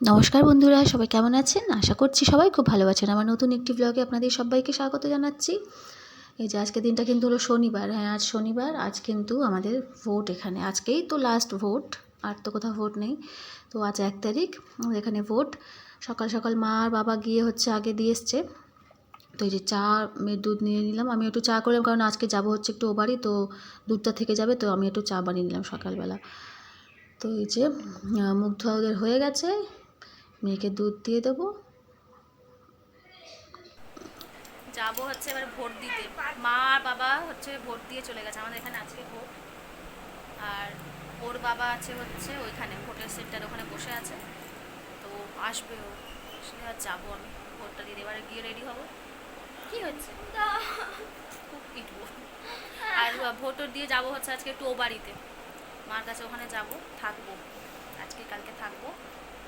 নমস্কার বন্ধুরা, সবাই কেমন আছেন? আশা করছি সবাই খুব ভালো আছেন। আমার নতুন একটি ব্লগে আপনাদের সবাইকে স্বাগত জানাচ্ছি। এই যে আজকে দিনটা কিন্তু হলো শনিবার। হ্যাঁ আজ শনিবার, আজ কিন্তু আমাদের ভোট এখানে। আজকেই তো লাস্ট ভোট আর তো কোথাও ভোট নেই। তো আজ এক তারিখ, আমাদের এখানে ভোট সকাল সকাল মা আর বাবা গিয়ে হচ্ছে আগে দিয়ে এসছে। তো এই যে চা দুধ নিয়ে নিলাম। আমি একটু চা করলাম, কারণ আজকে যাব হচ্ছে একটু ও বাড়ি, তো দুধটা থেকে যাবে, তো আমি একটু চা বানিয়ে নিলাম সকালবেলা। তো এই যে ধোয়া ওদের হয়ে গেছে। মেয়েকে দুধ দিয়ে দেবো। যাব হচ্ছে এবার ভোট দিতে। মা আর বাবা হচ্ছে ভোট দিয়ে চলে গেছে। আমাদের এখানে আজকে ভোট। আর ওর বাবা আছে হচ্ছে ওইখানে ভোটের সেন্টার ওখানে বসে আছে। তো আসবে ও। সে আর যাব আমি। ভোটটা দিতে এবারে গিয়ে রেডি হব। কি হচ্ছে? খুব পিটবো আর ভোট দিয়ে যাব হচ্ছে আজকে একটু ও বাড়িতে। মার কাছে ওখানে যাব থাকব। আজকে কালকে থাকব।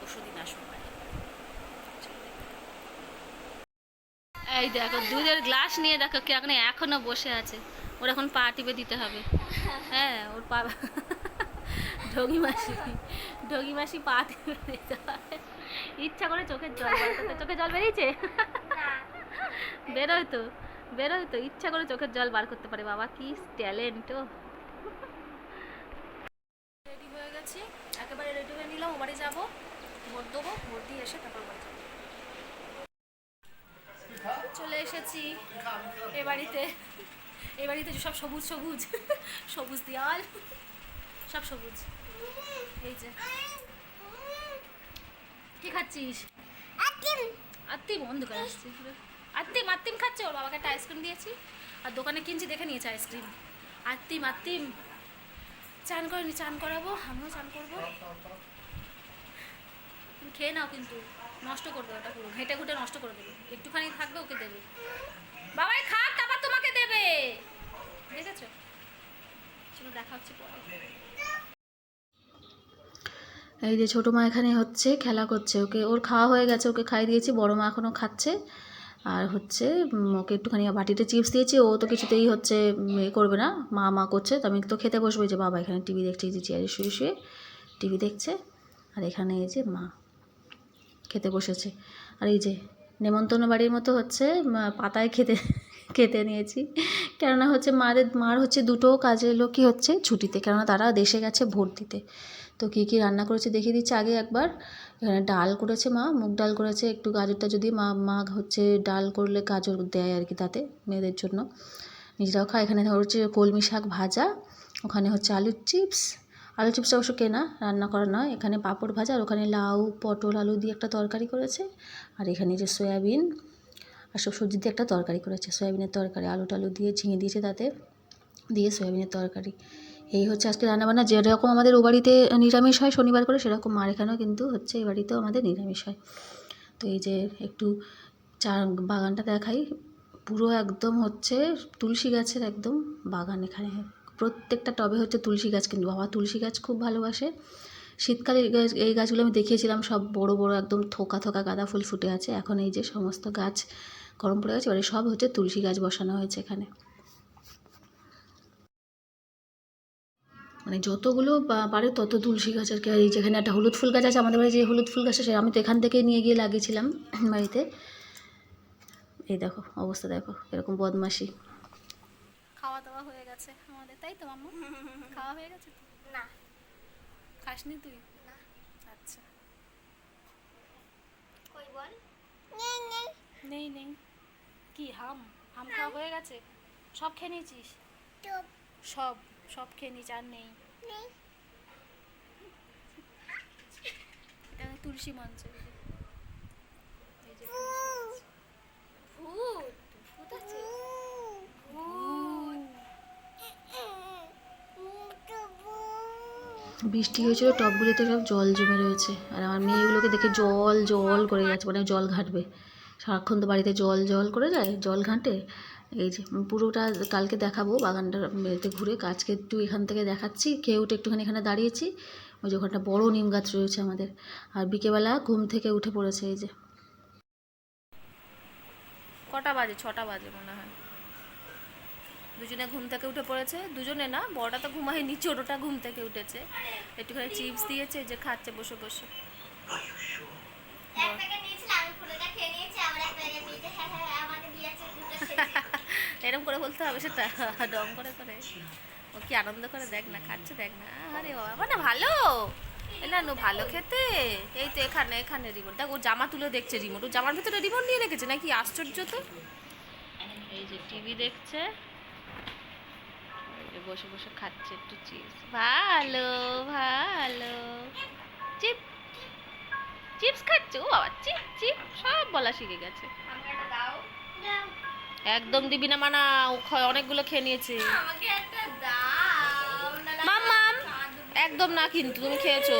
পরশু দিন আসব এই দেখো দুধের গ্লাস নিয়ে দেখো কে এখন এখনও বসে আছে। ওর এখন পা টিপে দিতে হবে। হ্যাঁ ওর পা ঢগি মাসি ঢগি মাসি পা টিপে দিতে হবে। ইচ্ছা করে চোখের জল চোখে জল বেরিয়েছে? বেরোয় তো বেরোয় তো ইচ্ছা করে চোখের জল বার করতে পারে। বাবা কি ট্যালেন্ট ও রেডি হয়ে গেছি একেবারে রেডি হয়ে নিলাম ও বাড়ি যাব ভোট দেবো ভোট দিয়ে এসে তারপর বাড়ি চলে এসেছি এ বাড়িতে। এ বাড়িতে সব সবুজ সবুজ সবুজ দেওয়াল সব সবুজ। এই যে। কি খাচ্ছিস? আত্মিম অন্ধকার আসছে। আত্মিম আত্মিম খাচ্ছে? ওর বাবাকে একটা আইসক্রিম দিয়েছি। আর দোকানে কিনছি দেখে নিয়েছে আইসক্রিম আত্মিম আত্মিম চান করেনি চান করাবো আমিও চান করব। তুমি খেয়ে নাও কিন্তু, নষ্ট করবে ওটা পুরো, ঘেটে ঘুটে নষ্ট করে দেবে। একটুখানি থাকবে ওকে দেবে। বাবাই খাক তারপর তোমাকে দেবে। দেখেছ? চলো দেখা হচ্ছে পরে। এই যে ছোটো মা এখানে হচ্ছে, খেলা করছে। ওকে, ওর খাওয়া হয়ে গেছে, ওকে খাই দিয়েছি, বড় মা এখনও খাচ্ছে। আর হচ্ছে ওকে একটুখানি বাটিতে চিপস দিয়েছি, ও তো কিছুতেই হচ্ছে এ করবে না। মা মা করছে, তো আমি তো খেতে বসবো। যে বাবা এখানে টিভি দেখছে যে চেয়ারে শুয়ে শুয়ে টিভি দেখছে। আর এখানে এই যে মা। খেতে বসেছে। আর এই যে নেমন্তন্ন বাড়ির মতো হচ্ছে পাতায় খেতে খেতে নিয়েছি। কেননা হচ্ছে মাদের, মার হচ্ছে দুটো কাজের লোকই হচ্ছে ছুটিতে, কেননা তারা দেশে গেছে ভোট দিতে তো কী কী রান্না করেছে দেখিয়ে দিচ্ছে আগে একবার। এখানে ডাল করেছে মা, মুগ ডাল করেছে, একটু গাজরটা যদি মা মা হচ্ছে ডাল করলে গাজর দেয় আর কি তাতে মেয়েদের জন্য। নিজেরাও খায়। এখানে হচ্ছে কলমি শাক ভাজা, ওখানে হচ্ছে আলুর চিপস আলু চিপসটা অবশ্য কেনা, রান্না করা নয়। এখানে পাঁপড় ভাজা আর ওখানে লাউ, পটল, আলু দিয়ে একটা তরকারি করেছে। আর এখানে যে সয়াবিন আর সব সবজি দিয়ে একটা তরকারি করেছে। সয়াবিনের তরকারি, আলু টালু দিয়ে ঝিঙে দিয়েছে তাতে, দিয়ে সয়াবিনের তরকারি। এই হচ্ছে আজকে রান্নাবান্না। যেরকম আমাদের ও বাড়িতে নিরামিষ হয়, শনিবার করে সেরকম মার এখানেও কিন্তু হচ্ছে এই বাড়িতেও আমাদের নিরামিষ হয়। তো এই যে একটু চা বাগানটা দেখাই। পুরো একদম হচ্ছে তুলসী গাছের একদম বাগান এখানে। প্রত্যেকটা টবে হচ্ছে তুলসী গাছ কিন্তু, বাবা তুলসী গাছ খুব ভালোবাসে। শীতকালে এই গাছ, এই গাছগুলো আমি দেখিয়েছিলাম, সব বড় বড় একদম থোকা থোকা গাঁদা ফুল ফুটে আছে। এখন এই যে সমস্ত গাছ গরম পড়ে গেছে, এবারে সব হচ্ছে তুলসী গাছ বসানো হয়েছে এখানে। মানে যতগুলো পারে তত তুলসী গাছ আর কি। এই যেখানে একটা হলুদ ফুল গাছ আছে, আমাদের বাড়ি যে হলুদ ফুল গাছ আছে, আমি তো এখান থেকে নিয়ে গিয়ে লাগিয়েছিলাম বাড়িতে। এই দেখো, অবস্থা দেখো, এরকম বদমাসি খাওয়া দাওয়া হয়ে গেছে আমাদের তাই তো মাম্মু? খাওয়া হয়ে গেছে তো? না। খাসনি তুই? না। আচ্ছা। কই বল? নেই নেই। নেই নেই। কি হাম? হাম খাওয়া হয়ে গেছে? সব খেয়ে নিয়েছিস? সব সব খেয়ে নিয়েছি আর নেই। নেই। এটা তুলসী মঞ্চ। এই যে ভূত। ভূত আছে? বৃষ্টি হয়েছিল টবগুলিতে সব জল জমে রয়েছে। আর আমার মেয়েগুলোকে দেখে জল জল করে যাচ্ছে মানে জল ঘাঁটবে। সারাক্ষণ তো বাড়িতে জল জল করে যায়, জল ঘাঁটে। এই যে পুরোটা কালকে দেখাবো বাগানটা এতে ঘুরে। গাছকে একটু এখান থেকে দেখাচ্ছি, খেয়ে উঠে একটুখানি এখানে দাঁড়িয়েছি। ওই যে ওখানটা বড়ো নিম গাছ রয়েছে আমাদের। আর বিকেবেলা ঘুম থেকে উঠে পড়েছে এই যে। কটা বাজে? ছটা বাজে মনে হয়। দুজনে ঘুম থেকে উঠে পড়েছে। দুজনে না বড়টা তো ঘুমায়নি ছোটোটা ঘুম থেকে উঠেছে। একটুখানি চিপস দিয়েছে যে খাচ্ছে বসে বসে। এক প্যাকেট নিয়েছিলাম আমি পুরোটা খেয়ে নিয়েছি আবার এক প্যাকেট নিয়েছি হ্যাঁ হ্যাঁ হ্যাঁ, এরকম করে বলতে হবে সেটা ডং করে করে। ও কি আনন্দ করে দেখ না খাচ্ছে দেখ না। আরে বাবা মানে ভালো! এ না নো ভালো খেতে। এই তো এখানে এখানে রিমোট। দেখ ও জামা তুলে দেখছে রিমোট। ও জামার ভিতরে রিমোট নিয়ে রেখেছে নাকি আশ্চর্য তো? এই যে টিভি দেখছে। বসে বসে খাচ্ছে একটু চিপস। ভালো ভালো। চিপ চিপস খাচ্ছে? ও বাবা চিপ চিপ সব বলা শিখে গেছে। একদম দিবি না মানা ও অনেকগুলো খেয়ে নিয়েছে। আমাকে একটা দাও নাহলে মাম মাম একদম না কিন্তু তুমি খেয়েছো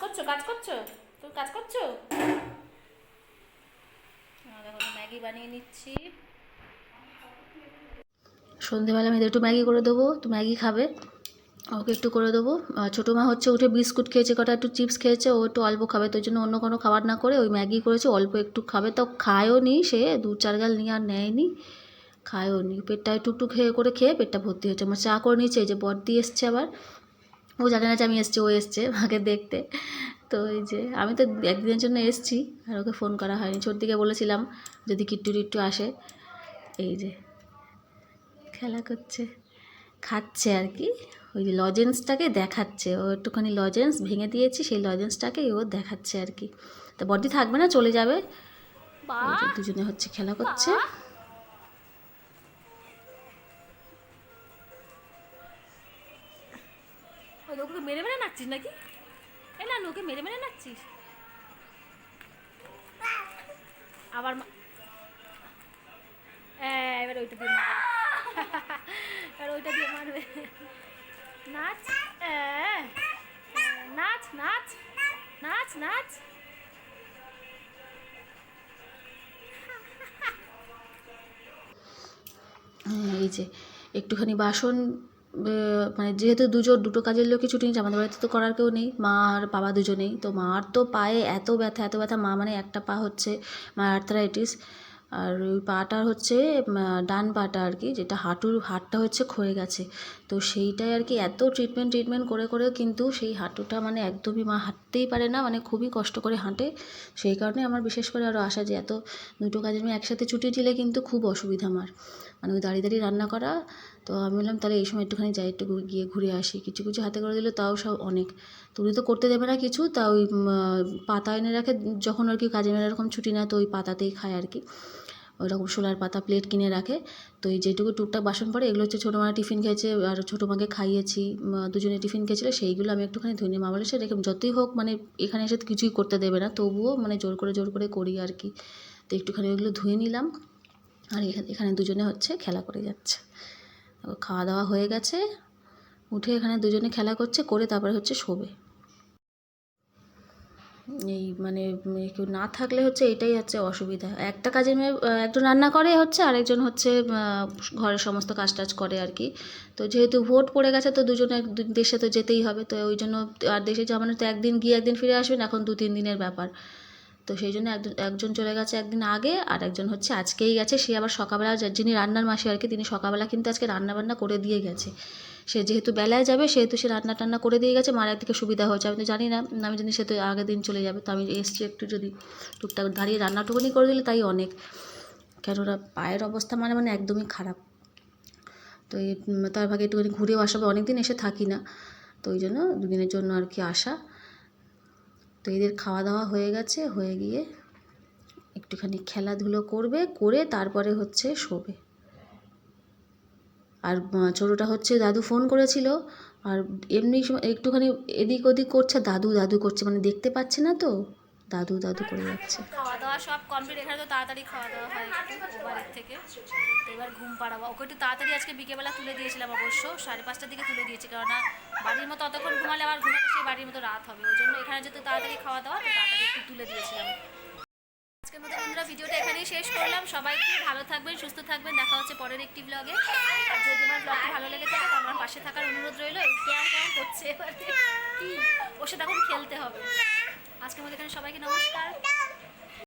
কাজ করছ? কাজ করছ? তুমি কাজ করছ? ম্যাগি বানিয়ে নিচ্ছি। সন্ধেবেলা মেয়েদের একটু ম্যাগি করে দেবো। তো ম্যাগি খাবে। ওকে একটু করে দেবো। ছোটো মা হচ্ছে উঠে বিস্কুট খেয়েছে, কটা একটু চিপস খেয়েছে, ও একটু অল্প খাবে। তো ওই জন্য অন্য কোনো খাবার না করে ওই ম্যাগি করেছে। অল্প একটু খাবে। তো খায়ও নি সে, দু চার গাল নিয়ে আর নেয়নি। খায়ও নি। পেটটা একটু একটু খেয়ে করে খেয়ে পেটটা ভর্তি হচ্ছে আমার চা করে নিচ্ছে এই যে বর্দি এসছে আবার। ও জানে না যে আমি এসছি, ও এসছে মাকে দেখতে। তো এই যে, আমি তো একদিনের জন্য এসছি, আর ওকে ফোন করা হয়নি। ছোটদিকে বলেছিলাম, যদি কিট্টু টিট্টু আসে। এই যে, খেলা করছে। খাচ্ছে আর কি। ওই যে লজেন্সটাকে দেখাচ্ছে। ও একটুখানি লজেন্স ভেঙে দিয়েছি, সেই লজেন্সটাকে ও দেখাচ্ছে আর কি। তো বডি থাকবে না, চলে যাবে। দুজনে হচ্ছে খেলা করছে। ওই ওকে মেরে মেরে নাচছিস নাকি? এই না ওকে মেরে মেরে নাচছিস? আবার হ্যাঁ, এবার ওইটা দিয়ে এবার ওইটা দিয়ে মারবে। নাচ হ্যাঁ, নাচ নাচ নাচ নাচ। এই যে একটুখানি বাসন মানে যেহেতু দুজন, দুটো কাজের লোকই ছুটি নিচ্ছে, আমাদের বাড়িতে তো করার কেউ নেই। মা আর বাবা দুজনেই। তো মার তো পায়ে এত ব্যথা এত ব্যথা, মা মানে একটা পা হচ্ছে মার আর্থারাইটিস আর ওই পাটা হচ্ছে ডান পাটা আর কি, যেটা হাঁটুর হাড়টা হচ্ছে ক্ষয়ে গেছে। তো সেইটাই আর কি, এত ট্রিটমেন্ট ট্রিটমেন্ট করে করে কিন্তু সেই হাঁটুটা মানে একদমই মা হাঁটতেই পারে না মানে খুবই কষ্ট করে হাঁটে। সেই কারণে আমার বিশেষ করে আরও আশা যে এত দুটো কাজের মেয়ে একসাথে ছুটি দিলে কিন্তু খুব অসুবিধা আমার। মানে ওই দাঁড়িয়ে দাঁড়িয়ে রান্না করা তো আমি বললাম, তাহলে এই সময় একটুখানি যাই, একটু গিয়ে ঘুরে আসি। কিছু কিছু হাতে করে দিলে, তাও সব অনেক। তুমি তো করতে দেবে না কিছু, তা ওই পাতা এনে রাখে, যখন আর কি কাজে মেলা এরকম ছুটি নেয় তো ওই পাতাতেই খায় আর কি। ওইরকম শোলার পাতা প্লেট কিনে রাখে। তো এই যেটুকু টুকটাক বাসন পড়ে, এগুলো হচ্ছে ছোটো মা টিফিন খেয়েছে, আর ছোটো মাকে খাইয়েছি দুজনে টিফিন খেয়েছিলো, সেইগুলো আমি একটুখানি ধুয়ে নিই। মা বলে সে রেখে, যতই হোক মানে এখানে এসে কিছুই করতে দেবে না, তবুও মানে জোর করে জোর করে করি আর কি। তো একটুখানি ওইগুলো ধুয়ে নিলাম, আর এখানে দুজনে হচ্ছে খেলা করে যাচ্ছে। খাওয়া দাওয়া হয়ে গেছে। উঠে এখানে দুজনে খেলা করছে, করে তারপরে হচ্ছে শোবে। এই মানে কেউ না থাকলে হচ্ছে এটাই হচ্ছে অসুবিধা। একটা কাজের মেয়ে একজন রান্না করে হচ্ছে, আরেকজন হচ্ছে ঘরের সমস্ত কাজ টাজ করে আর কি। তো যেহেতু ভোট পড়ে গেছে, তো দুজনে দেশে তো যেতেই হবে। তো ওই জন্য আর দেশে যাওয়া মানে তো একদিন গিয়ে একদিন ফিরে আসবেন, এখন দু তিন দিনের ব্যাপার। তো সেই জন্য একজন চলে গেছে একদিন আগে আর একজন হচ্ছে আজকেই গেছে। সে আবার সকালবেলা যিনি রান্নার মাসি আর কি, তিনি সকালবেলা কিন্তু আজকে রান্না বান্না করে দিয়ে গেছে। সে যেহেতু বেলায় যাবে, সেহেতু সে রান্না টান্না করে দিয়ে গেছে, মার একদিকে সুবিধা হয়েছে। আমি তো জানি না, আমি জানি সে তো আগের দিন চলে যাবে। তো আমি এসছি একটু যদি টুকটাক দাঁড়িয়ে রান্নাটুকুনি করে দিলে তাই অনেক। কেননা পায়ের অবস্থা মানে মানে একদমই খারাপ। তো এই তার ভাগে একটুখানি ঘুরেও আসাবে অনেক দিন এসে থাকি না। তো ওই জন্য দুদিনের জন্য আর কি আসা। তো এদের খাওয়া দাওয়া হয়ে গেছে, হয়ে গিয়ে একটুখানি খেলাধুলো করবে, করে তারপরে হচ্ছে শোবে। আর ছোটোটা হচ্ছে দাদু ফোন করেছিল, আর এমনি সময় একটুখানি এদিক ওদিক করছে, দাদু দাদু করছে মানে দেখতে পাচ্ছে না তো। দাদু দাদু করে যাচ্ছে। খাওয়া দাওয়া সব কমপ্লিট এখানে তো তাড়াতাড়ি খাওয়া দাওয়া হয় বাড়ির থেকে। এবার ঘুম পাড়াবো। ওকে একটু তাড়াতাড়ি আজকে বিকেলবেলা তুলে দিয়েছিলাম অবশ্য, সাড়ে পাঁচটার দিকে তুলে দিয়েছি, কেননা বাড়ির মতো অতক্ষণ ঘুমালে আবার ঘুমাতে সেই বাড়ির মতো রাত হবে। ওই জন্য এখানে যেহেতু তাড়াতাড়ি খাওয়া দাওয়া তাড়াতাড়ি একটু তুলে দিয়েছিলাম। আজকের মতো বন্ধুরা, ভিডিওটা এখানেই শেষ করলাম। সবাই ভালো থাকবেন, সুস্থ থাকবেন। দেখা হচ্ছে পরের একটি ব্লগে আর যদি আমার ব্লগটি ভালো লেগে থাকে তো আমার পাশে থাকার অনুরোধ রইল। কেমন কেমন করছে এবারে। ওর সাথে এখন খেলতে হবে। আজকের মধ্যে এখানে সবাইকে নমস্কার।